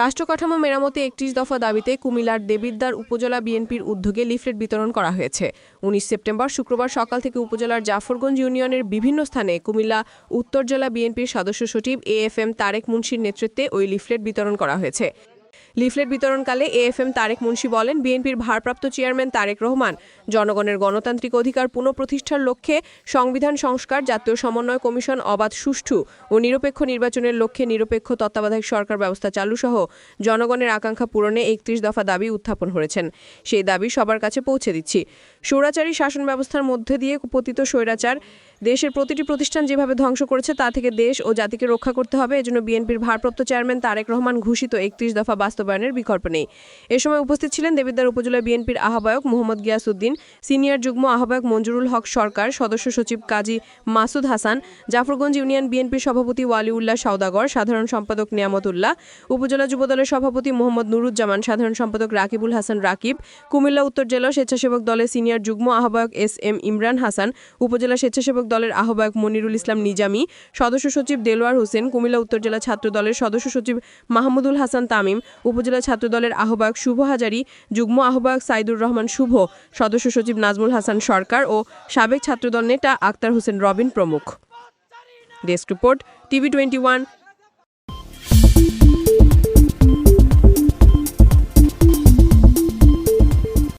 রাষ্ট্রকাঠামো মেরামতে একত্রিশ দফা দাবিতে কুমিল্লার দেবিদ্দার উপজেলা বিএনপির উদ্যোগে লিফলেট বিতরণ করা হয়েছে। উনিশ সেপ্টেম্বর শুক্রবার সকাল থেকে উপজেলার জাফরগঞ্জ ইউনিয়নের বিভিন্ন স্থানে কুমিল্লা উত্তর জেলা বিএনপির সদস্য সচিব এ এফ এম তারেক মুন্সির নেতৃত্বে ওই লিফলেট বিতরণ করা হয়েছে। লিফলেট বিতরণকালে এএফএম তারেক মুন্সি বলেন, বিএনপির ভারপ্রাপ্ত চেয়ারম্যান তারেক রহমান, জনগণের গণতান্ত্রিক অধিকার পুনঃপ্রতিষ্ঠার লক্ষ্যে সংবিধান সংস্কার, জাতীয় সমন্বয় কমিশন, অবাধ, সুষ্ঠু ও নিরপেক্ষ নির্বাচনের লক্ষ্যে নিরপেক্ষ তত্ত্বাবধায়ক সরকার ব্যবস্থা চালু সহ জনগণের আকাঙ্ক্ষা পূরণে একত্রিশ দফা দাবি উত্থাপন করেছেন। সেই দাবি সবার কাছে পৌঁছে দিচ্ছি। স্বৈরাচারী শাসন ব্যবস্থার মধ্যে দিয়ে পতিত স্বৈরাচার দেশের প্রতিটি প্রতিষ্ঠান যেভাবে ধ্বংস করেছে, তা থেকে দেশ ও জাতিকে রক্ষা করতে হবে। এজন্য বিএনপির ভারপ্রাপ্ত চেয়ারম্যান তারেক রহমান ঘোষিত একত্রিশ দফা বাস্তবায়নের বিকল্প নেই। এ সময় উপস্থিত ছিলেন দেবিদ্বার উপজেলা বিএনপির আহ্বায়ক মোহাম্মদ গিয়াসউদ্দিন, সিনিয়র যুগ্ম আহ্বায়ক মঞ্জুরুল হক সরকার, সদস্য সচিব কাজী মাসুদ হাসান, জাফরগঞ্জ ইউনিয়ন বিএনপির সভাপতি ওয়ালিউল্লাহ সাউদাগর সাধারণ সম্পাদক নিয়ামতুল্লাহ, উপজেলা যুবদলের সভাপতি মোহাম্মদ নুরুজ্জামান, সাধারণ সম্পাদক রাকিবুল হাসান রাকিব, কুমিল্লা উত্তর জেলা স্বেচ্ছাসেবক দলের সিনিয়র যুগ্ম আহ্বায়ক এস এম ইমরান হাসান, উপজেলা স্বেচ্ছাসেবক দলের আহ্বায়ক মনিরুল ইসলাম নিজামী, সদস্য সচিব দেলোয়ার হোসেন, কুমিল্লা উত্তর জেলা ছাত্র দলের সদস্য সচিব মাহমুদুল হাসান তামিম উপজেলা ছাত্রদলের আহ্বায়ক শুভ হাজারি, যুগ্ম আহ্বায়ক সাইদুর রহমান শুভ, সদস্য সচিব নাজমুল হাসান সরকার ও সাবেক ছাত্রদল নেতা আক্তার হোসেন রবিন প্রমুখ। Desk report, TV twenty one.